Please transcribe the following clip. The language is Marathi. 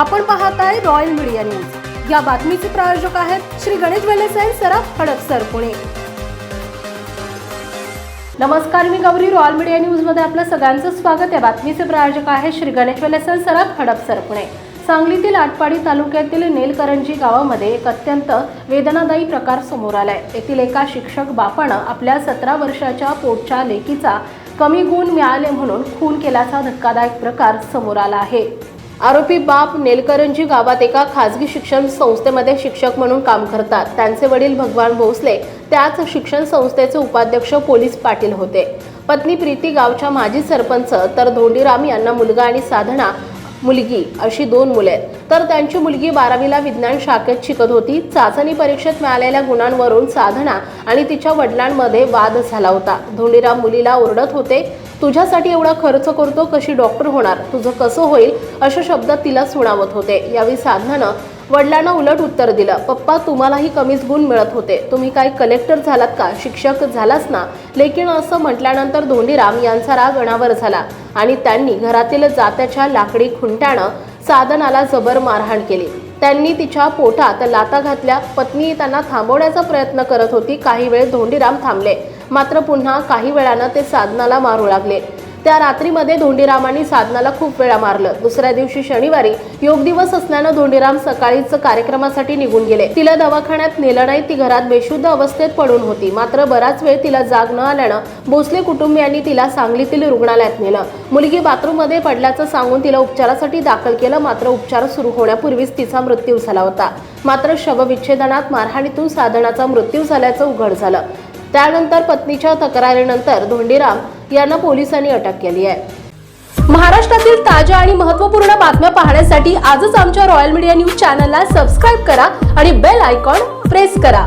आपण पाहत आहे रॉयल मीडिया न्यूज या बातमीचे प्रायोजक आहेत श्री गणेश वेलेसाई सराफ हडपसर पुणे. नमस्कार मी गौरी. रॉयल मीडिया न्यूजमध्ये आपलं सगळ्यांचं स्वागत. या बातमीचे प्रायोजक आहे श्री गणेश वेलेसाई सराफ हडपसर पुणे. सांगलीतील आटपाडी तालुक्यातील नेलकरंजी गावामध्ये एक अत्यंत वेदनादायी प्रकार समोर आलाय. येथील एका शिक्षक बापानं आपल्या सतरा वर्षाच्या पोटच्या लेकीचा कमी गुण मिळाले म्हणून खून केल्याचा धक्कादायक प्रकार समोर आला आहे. आरोपी बाप नेलकरंजी गावात एका खाजगी शिक्षण संस्थेमध्ये शिक्षक म्हणून काम करतात. त्यांचे वडील भगवान भोसले त्याच शिक्षण संस्थेचे उपाध्यक्ष पोलीस पाटील होते. पत्नी प्रीती गावच्या माजी सरपंच तर धोंडीराम यांना मुलगा आणि साधना मुलगी अशी दोन मुले आहेत. तर त्यांची मुलगी बारावीला विज्ञान शाखेत शिकत होती. चाचणी परीक्षेत मिळालेल्या गुणांवरून साधना आणि तिच्या वडिलांमध्ये वाद झाला होता. धोंडीराम मुलीला ओरडत होते. तुझ्यासाठी एवढा खर्च करतो कशी डॉक्टर होणार? तुझं कसं होईल? अशा शब्दात तिला सुनावत होते. यावेळी साधनानं वडिलांना उलट उत्तर दिलं. पप्पा तुम्हालाही कमीच गुण मिळत होते. तुम्ही काय कलेक्टर झालात का? शिक्षक झालास ना? लेकिन असं म्हटल्यानंतर धोंडीराम यांचा राग अणावर झाला आणि त्यांनी घरातील जात्याच्या लाकडी खुंट्यानं साधनाला जबर मारहाण केली. त्यांनी तिच्या पोटात लाता घातल्या. पत्नी त्यांना थांबवण्याचा प्रयत्न करत होती. काही वेळ धोंडीराम थांबले. मात्र पुन्हा काही वेळानं ते साधनाला मारू लागले. त्या रात्रीमध्ये धोंडीरामांनी साधनाला खूप वेळा मारलं. दुसऱ्या दिवशी शनिवारी योग दिवस असल्यानं धोंडीराम सकाळीच कार्यक्रमासाठी निघून गेले. तिला दवाखान्यात नेलं नाही ती घरात बेशुद्ध अवस्थेत पडून होती. मात्र बराच वेळ तिला जाग न आल्यानं भोसले कुटुंबियांनी तिला सांगलीतील रुग्णालयात नेलं. मुलगी बाथरूममध्ये पडल्याचं सांगून तिला उपचारासाठी दाखल केलं. मात्र उपचार सुरू होण्यापूर्वीच तिचा मृत्यू झाला होता. मात्र शवविच्छेदनात मारहाणीतून साधनाचा मृत्यू झाल्याचं उघड झालं. त्यानंतर पत्नीच्या तक्रारीनंतर धोंडीराम यांना पोलिसांनी अटक केली आहे. महाराष्ट्रातील ताज्या आणि महत्त्वपूर्ण बातम्या पाहण्यासाठी आजच आमच्या रॉयल मीडिया न्यूज चॅनलला सबस्क्राईब करा आणि बेल आयकॉन प्रेस करा.